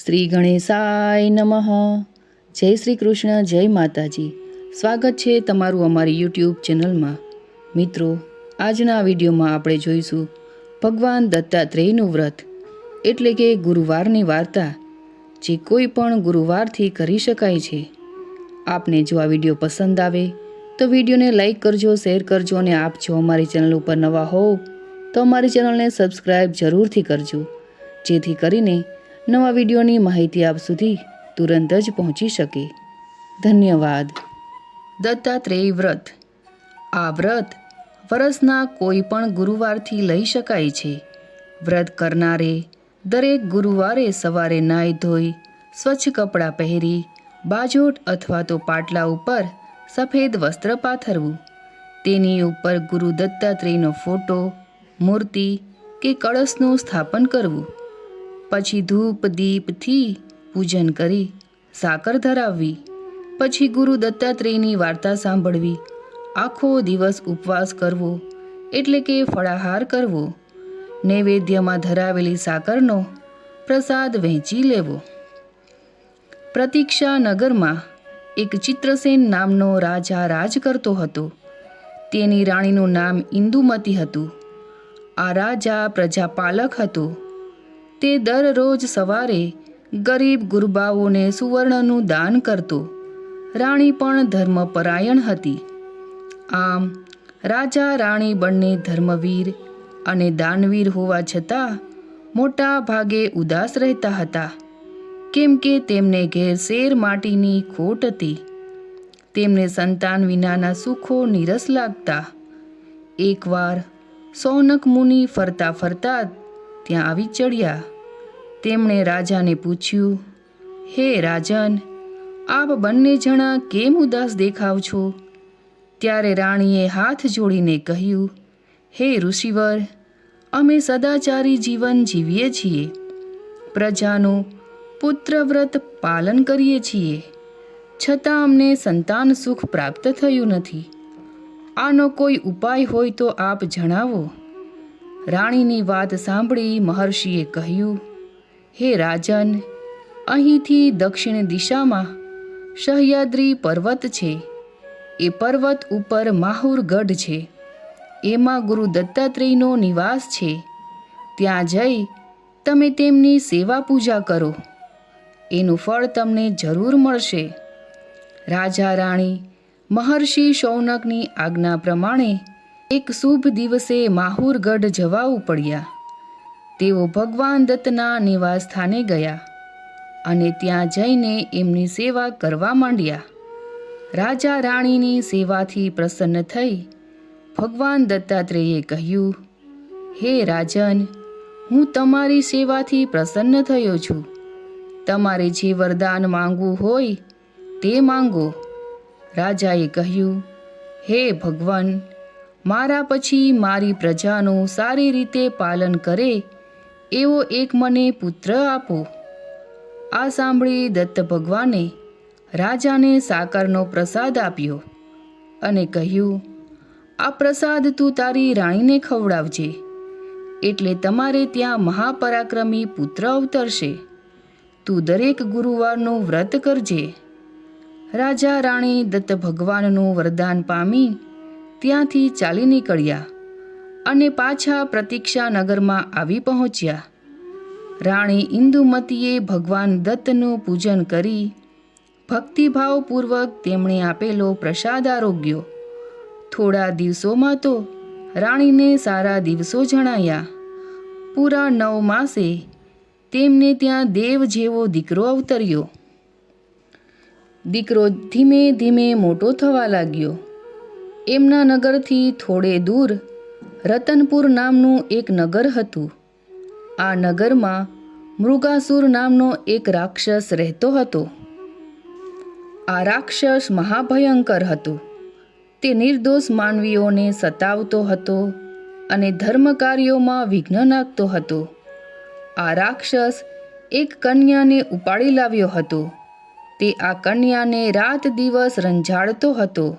શ્રી ગણેશાય નમઃ. જય શ્રી કૃષ્ણ જય માતાજી. સ્વાગત છે તમારું અમારી યુટ્યુબ ચેનલમાં. મિત્રો, આજના વિડીયોમાં આપણે જોઈશું ભગવાન દત્તાત્રેયનું વ્રત. એટલે કે ગુરુવારની વાર્તા, જે કોઈ પણ ગુરુવારથી કરી શકાય છે. આપને જો આ વીડિયો પસંદ આવે, તો વિડીયોને લાઈક કરજો, શેર કરજો અને આપ જો અમારી ચેનલ ઉપર નવા હોવ, તો અમારી ચેનલને સબસ્ક્રાઈબ જરૂરથી કરજો. જેથી કરીને નવા વિડીયોની માહિતી આપ સુધી તુરંત જ પહોંચી શકે. ધન્યવાદ. દત્તાત્રેય વ્રત. આ વ્રત વરસના કોઈ પણ ગુરુવારથી લઈ શકાય છે. વ્રત કરનારે દરેક ગુરુવારે સવારે નાહી ધોઈ, સ્વચ્છ કપડાં પહેરી, બાજોટ અથવા તો પાટલા ઉપર સફેદ વસ્ત્ર પાથરવું. તેની ઉપર ગુરુ દત્તાત્રેયનો ફોટો, મૂર્તિ કે કળશનું સ્થાપન કરવું. પછી ધૂપ દીપથી પૂજન કરી સાકર ધરાવવી. પછી ગુરુ દત્તાત્રેયની વાર્તા સાંભળવી. આખો દિવસ ઉપવાસ કરવો એટલે કે ફળાહાર કરવો. નૈવેદ્યમાં ધરાવેલી સાકરનો પ્રસાદ વહેંચી લેવો. પ્રતીક્ષા નગરમાં એક ચિત્રસેન નામનો રાજા રાજ કરતો હતો. તેની રાણીનું નામ ઇન્દુમતી હતું. આ રાજા પ્રજાપાલક હતો. તે દરરોજ સવારે ગરીબ ગુરબાઓને સુવર્ણનું દાન કરતો. રાણી પણ ધર્મપરાયણ હતી. આમ, રાજા રાણી બંને ધર્મવીર અને દાનવીર હોવા છતાં મોટા ભાગે ઉદાસ રહેતા હતા. કેમ કે તેમને ઘેર શેર માટીની ખોટ હતી. તેમને સંતાન વિનાના સુખો નીરસ લાગતા. એકવાર સૌનક મુનિ ફરતા ફરતા ત્યાં આવી ચડ્યા. તેમણે રાજાને પૂછ્યું, હે રાજન, આપ બંને જણા કેમ ઉદાસ દેખાવ છો? ત્યારે રાણીએ હાથ જોડીને કહ્યું, હે ઋષિવર, અમે સદાચારી જીવન જીવીએ છીએ. પ્રજાનું પુત્રવ્રત પાલન કરીએ છીએ. છતાં અમને સંતાન સુખ પ્રાપ્ત થયું નથી. આનો કોઈ ઉપાય હોય તો આપ જણાવો. રાણીની વાત સાંભળી મહર્ષિએ કહ્યું, હે રાજન, અહીંથી દક્ષિણ દિશામાં સહ્યાદ્રી પર્વત છે. એ પર્વત ઉપર માહુર ગઢ છે. એમાં ગુરુ દત્તાત્રેયનો નિવાસ છે. ત્યાં જઈ તમે તેમની સેવા પૂજા કરો. એનું ફળ તમને જરૂર મળશે. રાજા રાણી મહર્ષિ શૌનકની આજ્ઞા પ્રમાણે એક શુભ દિવસે માહુરગઢ જવા ઉપડ્યા તેઓ ભગવાન દત્તના નિવાસ સ્થાને ગયા અને ત્યાં જઈને એમની સેવા કરવા માંડ્યા. રાજા રાણીની સેવાથી પ્રસન્ન થઈ ભગવાન દત્તાત્રેયે કહ્યું, હે રાજન, હું તમારી સેવાથી પ્રસન્ન થયો છું. તમારે જે વરદાન માંગવું હોય તે માંગો. રાજાએ કહ્યું, હે ભગવાન મારા પછી મારી પ્રજાનું સારી રીતે પાલન કરે, એવો એક મને પુત્ર આપો. આ સાંભળી દત્ત ભગવાને રાજાને સાકરનો પ્રસાદ આપ્યો અને કહ્યું, આ પ્રસાદ તું તારી રાણીને ખવડાવજે, એટલે તમારે ત્યાં મહાપરાક્રમી પુત્ર અવતરશે. તું દરેક ગુરુવારનું વ્રત કરજે. રાજા રાણી દત્ત ભગવાનનું વરદાન પામી ત્યાંથી ચાલી નીકળ્યા અને પાછા પ્રતીક્ષા નગરમાં આવી પહોંચ્યા. રાણી ઇન્દુમતીએ ભગવાન દત્તનું પૂજન કરી ભક્તિભાવપૂર્વક તેમણે આપેલો પ્રસાદ આરોગ્યો. થોડા દિવસોમાં તો રાણીને સારા દિવસો જણાયા. પૂરા નવ માસે તેમને ત્યાં દેવ જેવો દીકરો અવતર્યો. દીકરો ધીમે ધીમે મોટો થવા લાગ્યો. એમના નગરથી થોડે દૂર રતનપુર નામનું એક નગર હતું. આ નગરમાં મૃગાસુર નામનો એક રાક્ષસ રહેતો હતો. આ રાક્ષસ મહાભયંકર હતો. તે નિર્દોષ માનવીઓને સતાવતો હતો અને ધર્મ કાર્યોમાં વિઘ્ન નાખતો હતો. આ રાક્ષસ એક કન્યાને ઉપાડી લાવ્યો હતો. તે આ કન્યાને રાત દિવસ રંજાડતો હતો.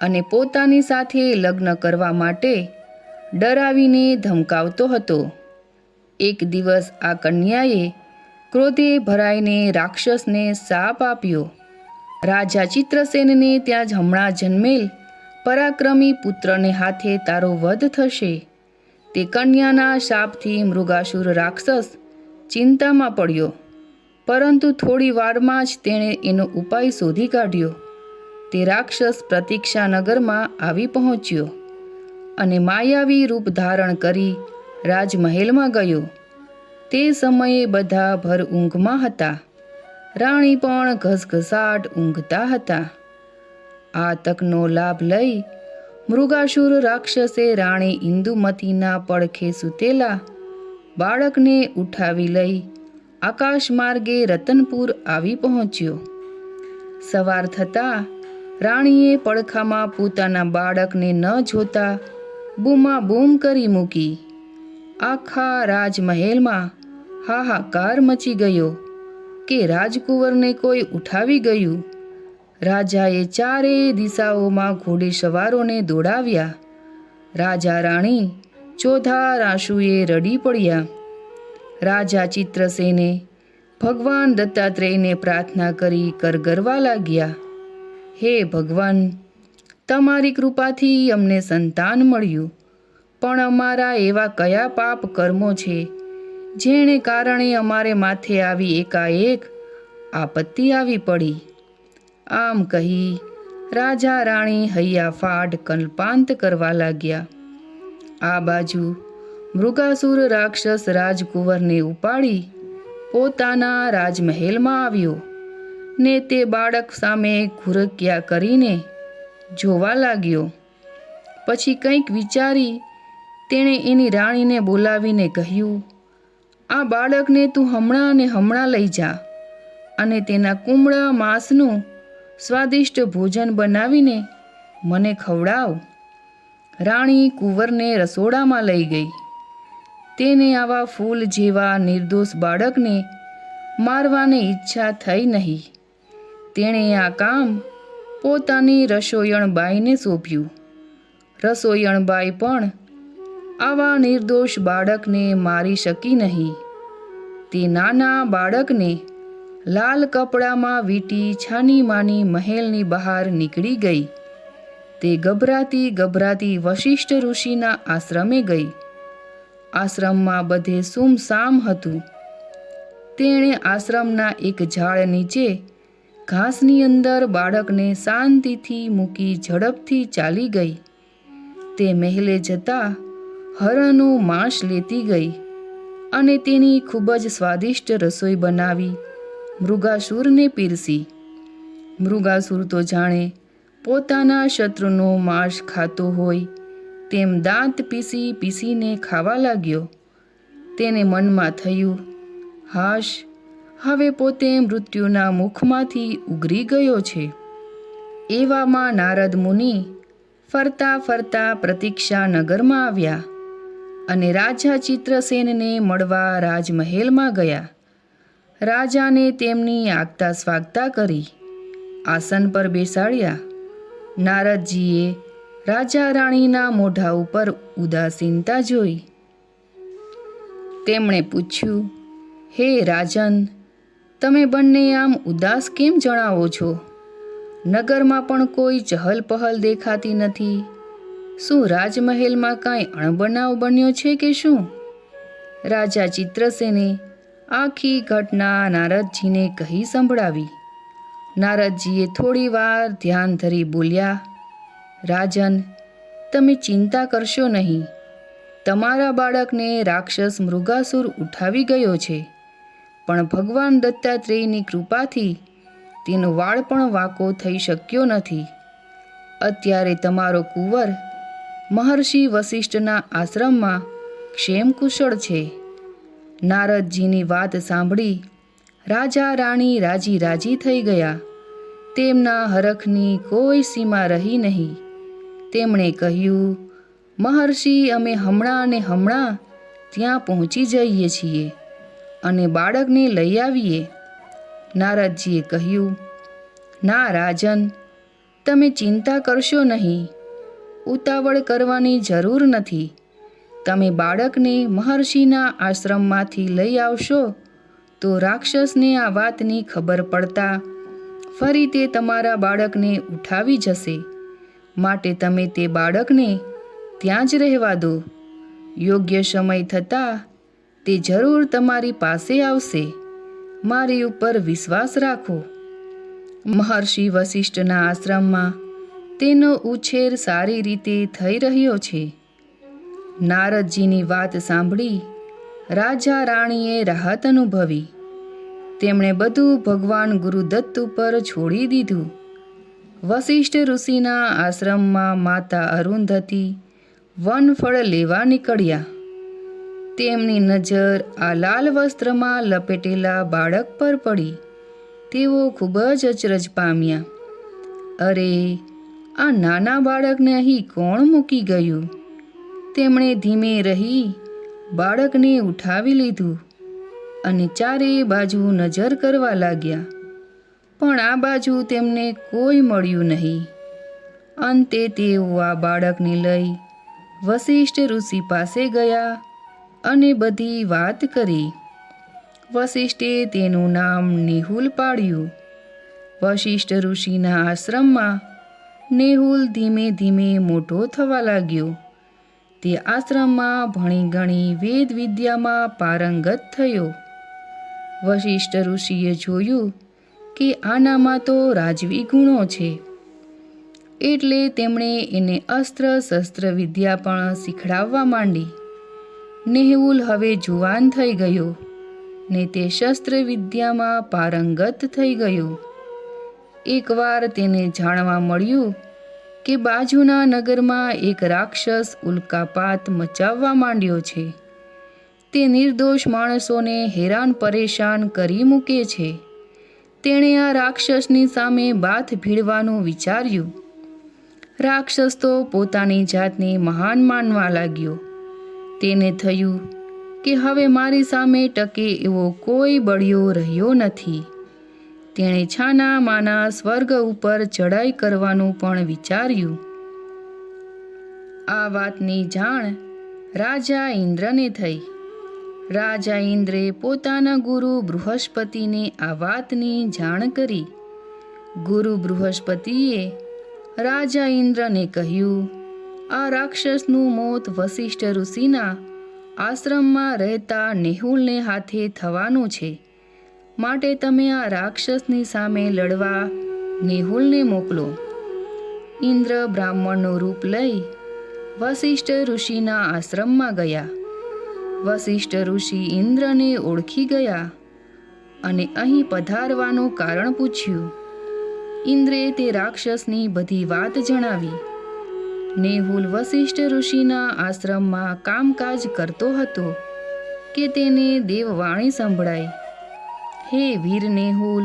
અને પોતાની સાથે લગ્ન કરવા માટે ડરાવીને ધમકાવતો હતો. એક દિવસ આ કન્યાએ ક્રોધે ભરાઈને રાક્ષસને શાપ આપ્યો. રાજા ચિત્રસેનને ત્યાં જ હમણાં જન્મેલ પરાક્રમી પુત્રને હાથે તારો વધ થશે. તે કન્યાના શાપથી મૃગાસુર રાક્ષસ ચિંતામાં પડ્યો, પરંતુ થોડી વારમાં જ તેણે એનો ઉપાય શોધી કાઢ્યો. તે રાક્ષસ પ્રતીક્ષાનગરમાં આવી પહોંચ્યો અને માયાવી રૂપ ધારણ કરી રાજમહેલમાં ગયો. તે સમયે બધા ભર ઊંઘમાં હતા. રાણી પણ ઘસઘસાટ ઊંઘતા હતા. આ તકનો લાભ લઈ મૃગાસુર રાક્ષસે રાણી ઇન્દુમતીના પડખે સૂતેલા બાળકને ઉઠાવી લઈ આકાશ માર્ગે રતનપુર આવી પહોંચ્યો. સવાર થતાં રાણીએ પડખામાં પોતાના બાળકને ન જોતા બૂમા બૂમ કરી મૂકી. આખા રાજમહેલમાં હાહાકાર મચી ગયો કે રાજકુંવરને કોઈ ઉઠાવી ગયું. રાજાએ ચારે દિશાઓમાં ઘોડેસવારોને દોડાવ્યા. રાજા રાણી ચોથા રાશુએ રડી પડ્યા. રાજા ચિત્રસેને ભગવાન દત્તાત્રેયને પ્રાર્થના કરી કરગરવા લાગ્યા. હે ભગવાન, તમારી કૃપાથી અમને સંતાન મળ્યું. પણ અમારા એવા કયા પાપ કર્મો છે, જેણે કારણે અમારે માથે આવી એકાએક આપત્તિ આવી પડી? આમ કહી રાજા રાણી હૈયાફાટ કલ્પાંત કરવા લાગ્યા. આ બાજુ મૃગાસુર રાક્ષસ રાજકુંવરને ઉપાડી પોતાના રાજમહેલમાં આવ્યો. ને તે બાળક સામે ઘુરક્યા કરીને જોવા લાગ્યો. પછી કંઈક વિચારી તેણે એની રાણીને બોલાવીને કહ્યું, આ બાળકને તું હમણાં ને હમણાં લઈ જા અને તેના કુમળા માંસનું સ્વાદિષ્ટ ભોજન બનાવીને મને ખવડાવ. રાણી કુંવરને રસોડામાં લઈ ગઈ. તેને આવા ફૂલ જેવા નિર્દોષ બાળકને મારવાની ઈચ્છા થઈ નહીં. તેણે આ કામ પોતાની રસોયણબાઈને સોંપ્યું. રસોયણબાઈ પણ આવા નિર્દોષ બાળકને મારી શકી નહીં. તે નાના બાળકને લાલ કપડામાં વીંટી છાની માની મહેલની બહાર નીકળી ગઈ. તે ગભરાતી ગભરાતી વશિષ્ઠ ઋષિના આશ્રમે ગઈ. આશ્રમમાં બધે સુમસામ હતું. તેણે આશ્રમના એક ઝાડ નીચે ઘાસની અંદર બાળકને શાંતિથી મૂકી ઝડપથી ચાલી ગઈ. તે મહેલે જતા હરણનું માંસ લેતી ગઈ અને તેની ખૂબ જ સ્વાદિષ્ટ રસોઈ બનાવી મૃગાસુરને પીરસી. મૃગાસુર તો જાણે પોતાના શત્રુનો માંસ ખાતો હોય તેમ દાંત પીસી પીસીને ખાવા લાગ્યો. તેને મનમાં થયું, હાશ હવે પોતે મૃત્યુના મુખમાંથી ઉગરી ગયો છે. એવામાં નારદ મુનિ ફરતા ફરતા પ્રતીક્ષા નગરમાં આવ્યા અને રાજા ચિત્રસેનને મળવા રાજમહેલમાં ગયા. રાજાને તેમની આગતા સ્વાગતા કરી. આસન પર બેસાડ્યા. નારદજીએ રાજા રાણીના મોઢા ઉપર ઉદાસીનતા જોઈ. તેમણે પૂછ્યું, હે રાજન તમે બંને આમ ઉદાસ કેમ જણાવો છો? નગરમાં પણ કોઈ ચહલ પહલ દેખાતી નથી. શું રાજમહેલમાં કાંઈ અણબનાવ બન્યો છે કે શું? રાજા ચિત્રસેને આખી ઘટના નારદજીને કહી સંભળાવી. નારદજીએ થોડી વાર ધ્યાન ધરી બોલ્યા, રાજન, તમે ચિંતા કરશો નહીં. તમારા બાળકને રાક્ષસ મૃગાસુર ઉઠાવી ગયો છે. પણ ભગવાન દત્તાત્રેયની કૃપાથી તેનો વાળ પણ વાંકો થઈ શક્યો નથી. અત્યારે તમારો કુંવર મહર્ષિ વશિષ્ઠના આશ્રમમાં ક્ષેમ કુશળ છે. નારદજીની વાત સાંભળી રાજા રાણી રાજી રાજી થઈ ગયા. તેમના હરખની કોઈ સીમા રહી નહીં. તેમણે કહ્યું, મહર્ષિ, અમે હમણાં ને હમણાં ત્યાં પહોંચી જઈએ છીએ. અને બાળકને લઈ આવીએ. નારદજીએ કહ્યું, ના રાજન, તમે ચિંતા કરશો નહીં. ઉતાવળ કરવાની જરૂર નથી. તમે બાળકને મહર્ષિના આશ્રમમાંથી લઈ આવશો તો રાક્ષસને આ વાતની ખબર પડતા ફરી તે તમારા બાળકને ઉઠાવી જશે. માટે તમે તે બાળકને ત્યાં જ રહેવા દો. યોગ્ય સમય થતાં તે જરૂર તમારી પાસે આવશે. મારી ઉપર વિશ્વાસ રાખો. મહર્ષિ વશિષ્ઠના આશ્રમમાં તેનો ઉછેર સારી રીતે થઈ રહ્યો છે. નારદજીની વાત સાંભળી રાજા રાણીએ રાહત અનુભવી. તેમણે બધું ભગવાન ગુરુદત્ત ઉપર છોડી દીધું. વશિષ્ઠ ઋષિના આશ્રમમાં માતા અરુંધતી વનફળ લેવા નીકળ્યા. તેમની નજર આ લાલ વસ્ત્રમાં લપેટેલા બાળક પર પડી. તેઓ ખૂબ જ અચરજ પામ્યા. અરે, આ નાના બાળકને અહીં કોણ મૂકી ગયું? તેમણે ધીમે રહી બાળકને ઉઠાવી લીધું અને ચારે બાજુ નજર કરવા લાગ્યા. પણ આ બાજુ તેમને કોઈ મળ્યું નહીં. અંતે તેઓ આ બાળકને લઈ વશિષ્ઠ ઋષિ પાસે ગયા અને બધી વાત કરી. વશિષ્ઠે તેનું નામ નેહુલ પાડ્યું. વશિષ્ઠ ઋષિના આશ્રમમાં નેહુલ ધીમે ધીમે મોટો થવા લાગ્યો. તે આશ્રમમાં ભણી ગણી વેદ વિદ્યામાં પારંગત થયો. વશિષ્ઠ ઋષિએ જોયું કે આનામાં તો રાજવી ગુણો છે. એટલે તેમણે એને અસ્ત્ર શસ્ત્ર વિદ્યા પણ શીખડાવવા માંડી. નેહુલ હવે જુવાન થઈ ગયો ને તે શસ્ત્ર વિદ્યામાં પારંગત થઈ ગયો. એકવાર તેને જાણવા મળ્યું કે બાજુના નગરમાં એક રાક્ષસ ઉલ્કાપાત મચાવવા માંડ્યો છે. તે નિર્દોષ માણસોને હેરાન પરેશાન કરી મૂકે છે. તેણે આ રાક્ષસની સામે બાથ ભીડવાનું વિચાર્યું. રાક્ષસ તો પોતાની જાતને મહાન માનવા લાગ્યો. તેને થયું કે હવે મારી સામે ટકે એવો કોઈ બળિયો રહ્યો નથી. તેણે છાના માના સ્વર્ગ ઉપર ચડાઈ કરવાનું પણ વિચાર્યું. આ વાતની જાણ રાજા ઇન્દ્રને થઈ. રાજા ઇન્દ્રે પોતાના ગુરુ બૃહસ્પતિને આ વાતની જાણ કરી. ગુરુ બૃહસ્પતિએ રાજા ઇન્દ્રને કહ્યું આ રાક્ષસનું મોત વસિષ્ઠ ઋષિના આશ્રમમાં રહેતા નેહુલને હાથે થવાનું છે. માટે તમે આ રાક્ષસની સામે લડવા નેહુલને મોકલો. ઇન્દ્ર બ્રાહ્મણનું રૂપ લઈ વસિષ્ઠ ઋષિના આશ્રમમાં ગયા. વસિષ્ઠ ઋષિ ઇન્દ્રને ઓળખી ગયા અને અહીં પધારવાનું કારણ પૂછ્યું. ઇન્દ્રે તે રાક્ષસની બધી વાત જણાવી. નેહુલ વશિષ્ઠ ઋષિના આશ્રમમાં કામકાજ કરતો હતો કે તેને દેવવાણી સંભળાઈ હે વીર નેહુલ,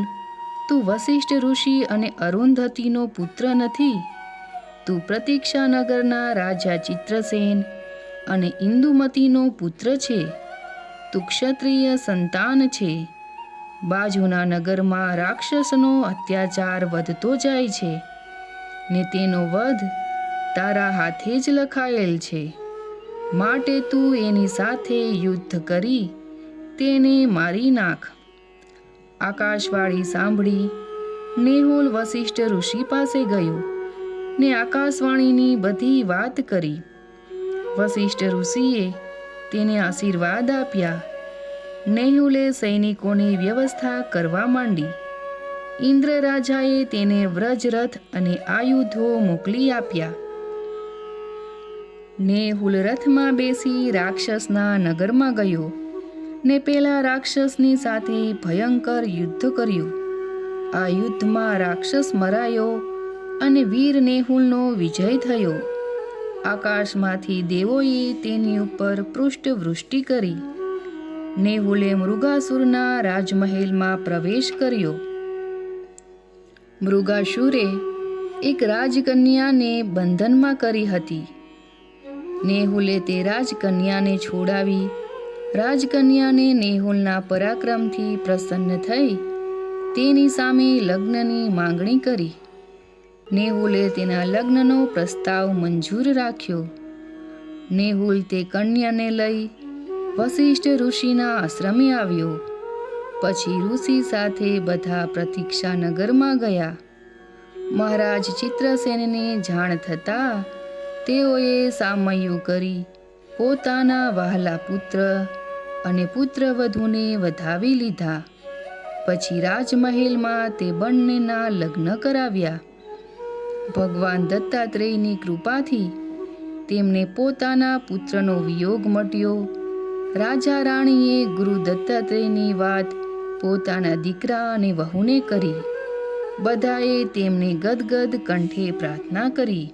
તું વશિષ્ઠ ઋષિ અને અરુંધતીનો પુત્ર નથી. તું પ્રતીક્ષાનગરના રાજા ચિત્રસેન અને ઇન્દુમતીનો પુત્ર છે. તું ક્ષત્રિય સંતાન છે. બાજુના નગરમાં રાક્ષસનો અત્યાચાર વધતો જાય છે ને તેનો વધ તારા હાથે જ લખાયેલ છે. માટે તું એની સાથે યુદ્ધ કરી, તેને મારી નાખ. આકાશવાણી સાંભળી, નેહુલ વશિષ્ઠ ઋષિ પાસે ગયો, ને આકાશવાણીની બધી વાત કરી. વશિષ્ઠ ઋષિએ તેને આશીર્વાદ આપ્યા. નેહુલે સૈનિકોની વ્યવસ્થા કરવા માંડી. ઇન્દ્ર રાજાએ તેને વ્રજરથ અને આયુધો મોકલી આપ્યા. નેહુલ રથમાં બેસી રાક્ષસના નગરમાં ગયો. ને પેલા રાક્ષસની સાથે ભયંકર યુદ્ધ કર્યું. આ યુદ્ધમાં રાક્ષસ મરાયો અને વીર નેહુલનો વિજય થયો. આકાશમાંથી દેવોએ તેની ઉપર પૃષ્ઠવૃષ્ટિ કરી. નેહુલે મૃગાસુરના રાજમહેલમાં પ્રવેશ કર્યો. મૃગાસુરે એક રાજકન્યાને બંધનમાં કરી હતી. નેહુલે તે રાજકન્યાને છોડાવી. રાજકન્યાને નેહુલના પરાક્રમથી પ્રસન્ન થઈ. તેની સામે લગ્નની માંગણી કરી. નેહુલે તેના લગ્નનો પ્રસ્તાવ મંજૂર રાખ્યો. નેહુલ તે કન્યાને લઈ વશિષ્ઠ ઋષિના આશ્રમે આવ્યો. પછી ઋષિ સાથે બધા પ્રતીક્ષા નગરમાં ગયા. મહારાજ ચિત્રસેનને જાણ થતાં તેઓએ સામયો કરી પોતાના વહાલા પુત્ર અને પુત્રવધૂને વધાવી લીધા. પછી રાજમહેલમાં તે બંનેના લગ્ન કરાવ્યા. ભગવાન દત્તાત્રેયની કૃપાથી તેમને પોતાના પુત્રનો વિયોગ મટ્યો રાજા રાણીએ ગુરુ દત્તાત્રેયની વાત પોતાના દીકરા અને વહુને કરી. બધાએ તેમને ગદગદ કંઠે પ્રાર્થના કરી.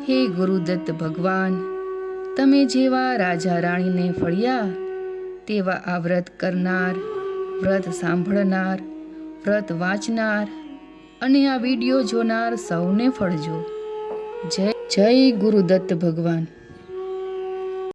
હે ગુરુદત્ત ભગવાન, તમે જેવા રાજા રાણીને ફળ્યા, તેવા આ વ્રત કરનાર, વ્રત સાંભળનાર, વ્રત વાંચનાર અને આ વીડિયો જોનાર સૌને ફળજો. જય જય ગુરુદત્ત ભગવાન.